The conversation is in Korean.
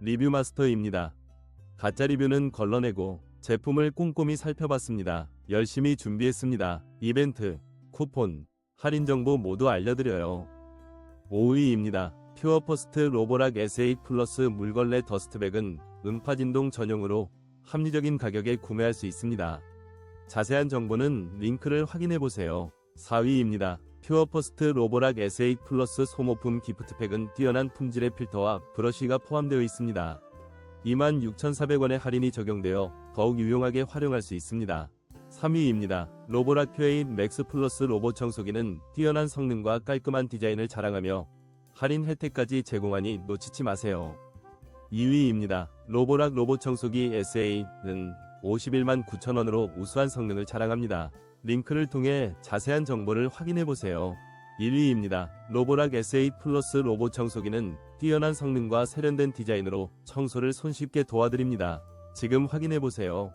리뷰 마스터입니다. 가짜 리뷰는 걸러내고 제품을 꼼꼼히 살펴봤습니다. 열심히 준비했습니다. 이벤트, 쿠폰, 할인 정보 모두 알려드려요. 5위입니다. 퓨어퍼스트 로보락 SA 플러스 물걸레 더스트백은 음파 진동 전용으로 합리적인 가격에 구매할 수 있습니다. 자세한 정보는 링크를 확인해 보세요. 4위입니다. 퓨어퍼스트 로보락 SA 플러스 소모품 기프트팩은 뛰어난 품질의 필터와 브러쉬가 포함되어 있습니다. 26,400원의 할인이 적용되어 더욱 유용하게 활용할 수 있습니다. 3위입니다. 로보락 큐에이 맥스 플러스 로봇 청소기는 뛰어난 성능과 깔끔한 디자인을 자랑하며 할인 혜택까지 제공하니 놓치지 마세요. 2위입니다. 로보락 로봇 청소기 SA는 51만 9천원으로 우수한 성능을 자랑합니다. 링크를 통해 자세한 정보를 확인해 보세요. 1위입니다. 로보락 SA 플러스 로봇 청소기는 뛰어난 성능과 세련된 디자인으로 청소를 손쉽게 도와드립니다. 지금 확인해 보세요.